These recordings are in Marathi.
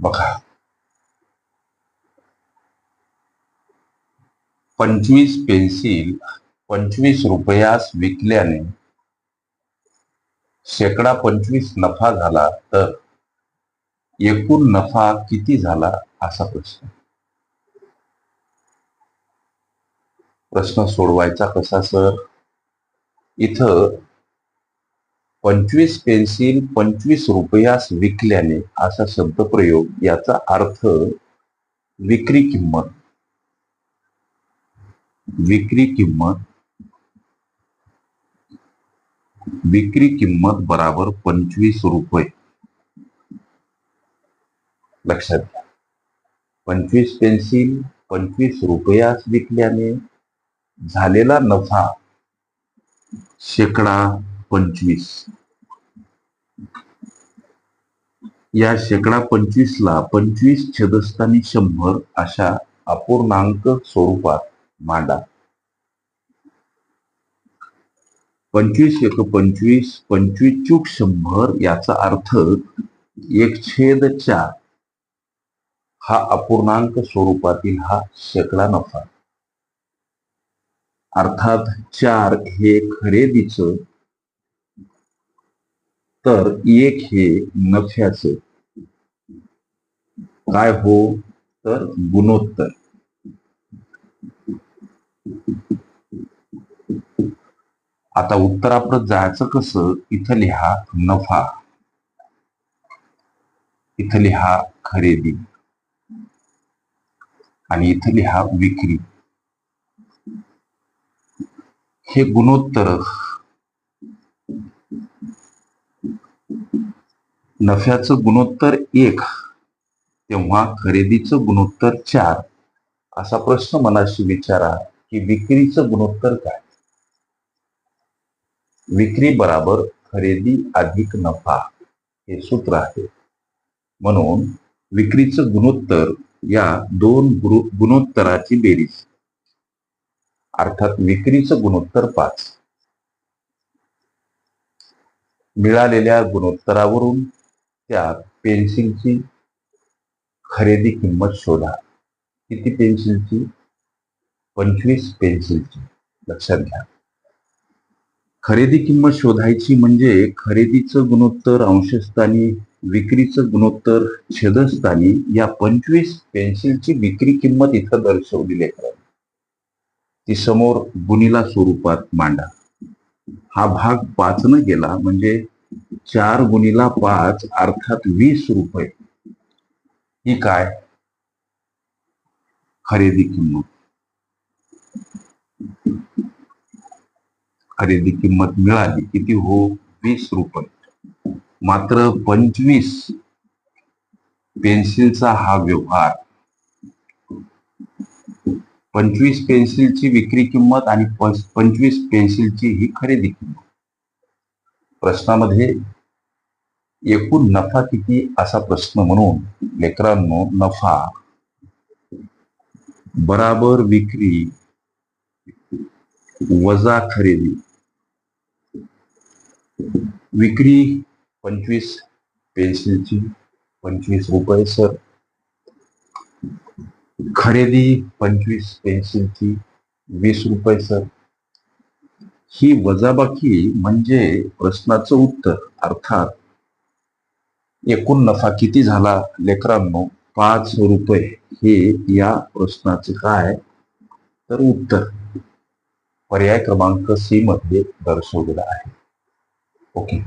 बघा. पंचवीस पेन्सिल पंचवीस रुपयास विकल्याने शेकडा पंचवीस नफा झाला तर एकूण नफा किती झाला असा प्रश्न. प्रश्न सोडवायचा कसा सर? इथं पंचवीस पेन्सिल पंचवीस रुपयास विकल्याने असा शब्दप्रयोग याचा अर्थ विक्री किंमत. विक्री किंमत. विक्री किंमत बराबर पंचवीस रुपये. लक्षात घ्या. पंचवीस पेन्सिल पंचवीस रुपयास विकल्याने झालेला नफा शेकडा पंचवीस. या शेकडा पंचवीसला पंचवीस छदस्थानी शंभर अशा अपूर्णांक स्वरूपात मांडा. पंचवीस एक पंचवीस पंचवीस चूक शंभर याचा अर्थ एक छेद चार हा अपूर्णांक स्वरूपातील हा शेकडा नफा. अर्थात चार हे खरेदीचं तर एक हे नफ्याचं. काय हो? तर गुणोत्तर. आता उत्तराप्रत जायचं कसं? इथं लिहा नफा. इथं लिहा खरेदी. आणि इथं लिहा विक्री. हे गुणोत्तर नफ्याचं गुणोत्तर एक तेव्हा खरेदीचं गुणोत्तर चार. असा प्रश्न मनाशी विचारा की विक्रीचं गुणोत्तर काय? विक्री बराबर खरेदी अधिक नफा हे सूत्र आहे. म्हणून विक्रीचं गुणोत्तर या दोन गुणोत्तराची बेरीज. अर्थात विक्रीचं गुणोत्तर पाच. मिळालेल्या गुणोत्तरावरून त्या पेन्सिलची खरेदी किंमत शोधा. किती पेन्सिलची? पंचवीस पेन्सिलची. लक्षात घ्या. खरेदी किंमत शोधायची म्हणजे खरेदीचं गुणोत्तर अंशस्थानी विक्रीचं गुणोत्तर छेदस्थानी या पंचवीस पेन्सिलची विक्री किंमत इथं दर्शवलेली आहे. ती समोर गुणीला स्वरूपात मांडा. हा भाग पाच न गेला म्हणजे चार गुणीला पाच अर्थात वीस रुपये. ही काय? खरेदी किंमत. खरेदी किंमत मिळाली किती हो? वीस रुपये. मात्र पंचवीस पेन्सिलचा हा व्यवहार. पंचवीस पेन्सिलची विक्री किंमत आणि पंचवीस पेन्सिलची ही खरेदी किंमत. प्रश्नामध्ये एकूण नफा किती असा प्रश्न म्हणून लेकरांनो नफा बराबर विक्री वजा खरेदी. विक्री पंचवीस पेन्सिलची पंचवीस रुपये सर. खरेदी पंचवीस पेन्सिलची वीस रुपये सर. ही वजाबाकी म्हणजे प्रश्नाचं उत्तर. अर्थात एकूण नफा किती झाला? लेकरांनो पाच रुपये. हे या प्रश्नाचे काय? तर उत्तर. पर्याय क्रमांक सी मध्ये दर्शवलेला आहे. ओके.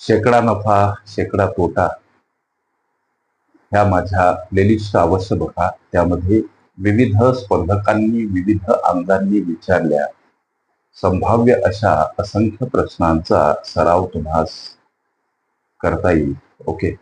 शेकडा नफा शेकडा तोटा. ह्या माझ्या प्लेलिस्ट अवश्य बघा. त्यामध्ये विविध स्पर्धकांनी विविध आमदारांनी विचारल्या संभाव्य अशा असंख्य प्रश्नांचा सराव तुम्हाला करता येईल. ओके